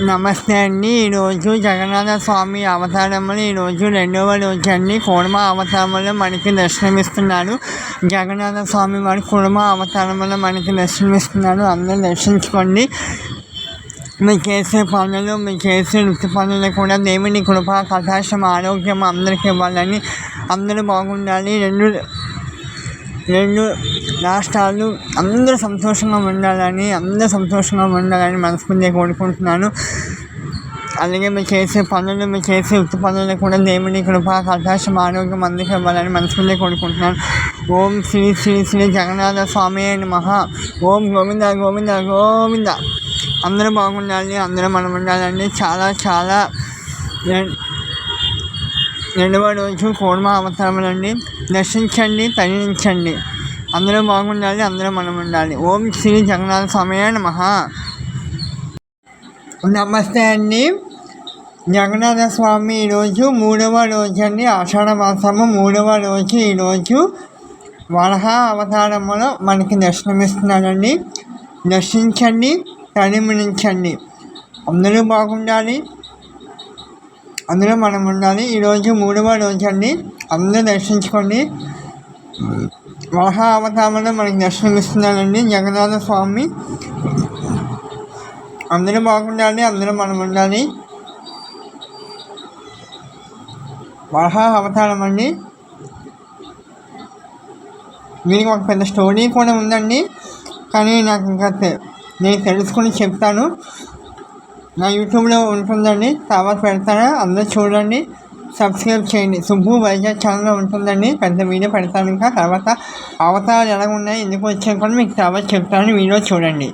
నమస్తే అండి. ఈరోజు జగన్నాథ స్వామి అవతారంలో ఈరోజు రెండవ రోజు అండి. కుర్మ అవతారంలో మనకి దర్శనమిస్తున్నాడు జగన్నాథ స్వామి వారి కుర్మ అవతారంలో మనకి దర్శనమిస్తున్నాడు అందరూ దర్శించుకోండి. మీరు చేసే పనులు మీరు చేసే వృత్తి పనులు కూడా దేవుని కృప కటాశం ఆరోగ్యం అందరికీ ఇవ్వాలని అందరూ బాగుండాలి. రెండు రెండు రాష్ట్రాలు అందరూ సంతోషంగా ఉండాలని అందరూ సంతోషంగా ఉండాలని మనస్ఫూర్తిగా కోరుకుంటున్నాను. అలాగే మీరు చేసే పనులు మీరు చేసే వృత్తి పనులు కూడా దేవుని కృప కటాక్షం ఆరోగ్యం అందరికీ ఇవ్వాలని మనస్ఫూర్తిగా కోరుకుంటున్నాను. ఓం శ్రీ శ్రీ శ్రీ జగన్నాథ స్వామి మహా ఓం గోవింద గోవింద గోవింద. అందరూ బాగుండాలి అందరూ మనం ఉండాలండి చాలా చాలా రెండవ రోజు కూర్మ అవతారములండి దర్శించండి తరించండి అందరూ బాగుండాలి అందరూ మనం ఉండాలి ఓం శ్రీ జగన్నాథ స్వామి నమః. నమస్తే అండి. జగన్నాథ స్వామి ఈరోజు మూడవ రోజు అండి. ఆషాఢ మాసము మూడవ రోజు ఈరోజు వరహ అవతారములో మనకి దర్శనమిస్తున్నాడండి. దర్శించండి తరిమించండి అందరూ బాగుండాలి అందులో మనం ఉండాలి. ఈరోజు మూడవ రోజు అండి. అందరూ దర్శించుకోండి. మహా అవతారంలో మనకి దర్శనమిస్తున్నానండి జగన్నాథ స్వామి. అందరూ బాగుండాలి అందరూ మనం ఉండాలి. మహా అవతారం అండి. దీనికి ఒక పెద్ద స్టోరీ కూడా ఉందండి. కానీ నాకు ఇంకా నేను తెలుసుకుని చెప్తాను. నా యూట్యూబ్లో ఉంటుందండి. తర్వాత పెడతాను. అందరూ చూడండి. సబ్స్క్రైబ్ చేయండి. సుబ్బు వైజాగ్ ఛానల్లో ఉంటుందండి. పెద్ద వీడియో పెడతాను ఇంకా. తర్వాత అవతారాలు ఎలా ఉన్నాయి ఎందుకు వచ్చాయి కూడా మీకు తర్వాత చెప్తాను. వీడియో చూడండి.